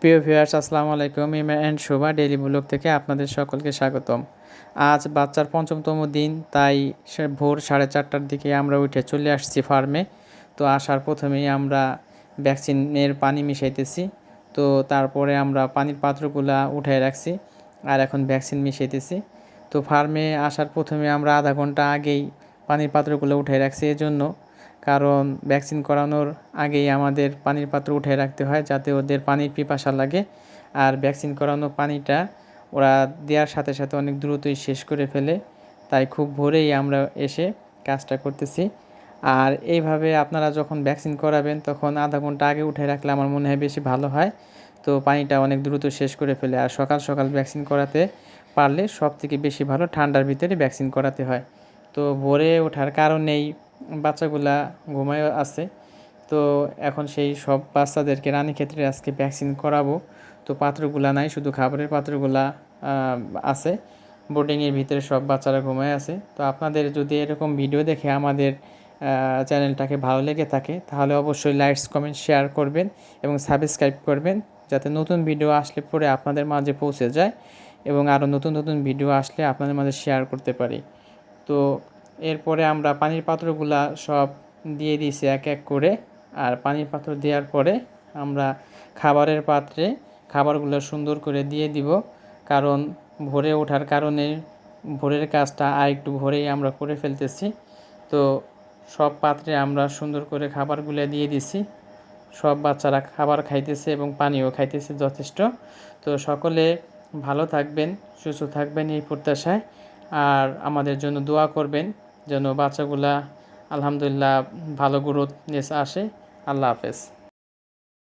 প্রিয় ভিউয়ার্স, আসসালামু আলাইকুম। ইমা অ্যান্ড শোভা ডেইলি ব্লগ থেকে আপনাদের সকলকে স্বাগতম। আজ বাচ্চার পঞ্চমতম দিন, তাই ভোর সাড়ে চারটার দিকে আমরা উঠে চলে আসছি ফার্মে তো আসার প্রথমেই আমরা ভ্যাকসিনের পানি মিশাইতেছি। তো তারপরে আমরা পানির পাত্রগুলা উঠাই রাখছি আর এখন ভ্যাকসিন মিশাইতেছি। তো ফার্মে আসার প্রথমে আমরা আধা ঘণ্টা আগেই পানির পাত্রগুলো উঠাই রাখছি। এজন্য কারণ ভ্যাকসিন করানোর আগেই আমাদের পানির পাত্র উঠে রাখতে হয় যাতে ওদের পানির পিপাসা লাগে। আর ভ্যাকসিন করানো পানিটা ওরা দেওয়ার সাথে সাথে অনেক দ্রুতই শেষ করে ফেলে। তাই খুব ভোরেই আমরা এসে কাজটা করতেছি। আর এইভাবে আপনারা যখন ভ্যাকসিন করাবেন তখন আধা ঘণ্টা আগে উঠে রাখলে আমার মনে হয় বেশি ভালো হয়। তো পানিটা অনেক দ্রুত শেষ করে ফেলে। আর সকাল সকাল ভ্যাকসিন করাতে পারলে সব থেকে বেশি ভালো ঠান্ডার ভিতরে ভ্যাকসিন করাতে হয়। তো ভোরে ওঠার কারণেই বাচ্চাগুলা ঘুমায় আছে। তো এখন সেই সব বাচ্চাদেরকে, রানী ক্ষেত্রে আজকে ভ্যাকসিন করাবো। তো পাত্রগুলা নাই, শুধু খাবারের পাত্রগুলা আছে। বোর্ডিংয়ের ভিতরে সব বাচ্চারা ঘুমায় আছে। তো আপনাদের যদি এরকম ভিডিও দেখে আমাদের চ্যানেলটাকে ভালো লেগে থাকে, তাহলে অবশ্যই লাইকস কমেন্ট শেয়ার করবেন এবং সাবস্ক্রাইব করবেন, যাতে নতুন ভিডিও আসলে পরে আপনাদের মাঝে পৌঁছে যায় এবং আরও নতুন নতুন ভিডিও আসলে আপনাদের মাঝে শেয়ার করতে পারি। তো এরপরে আমরা পানির পাত্রগুলা সব দিয়ে দিয়েছি এক এক করে। আর পানির পাত্র দেওয়ার পরে আমরা খাবারের পাত্রে খাবারগুলো সুন্দর করে দিয়ে দিব। কারণ ভোরে ওঠার কারণে ভোরের কাজটা আর একটু ভোরেই আমরা করে ফেলতেছি। তো সব পাত্রে আমরা সুন্দর করে খাবারগুলো দিয়ে দিছি। সব বাচ্চারা খাবার খাইতেছে এবং পানিও খাইতেছে যথেষ্ট। তো সকলে ভালো থাকবেন, সুস্থ থাকবেন এই প্রত্যাশায়। আর আমাদের জন্য দোয়া করবেন। যেন বাচ্চাগুলা আলহামদুলিল্লাহ ভালো গ্রোথ আসে। আল্লাহ হাফেজ।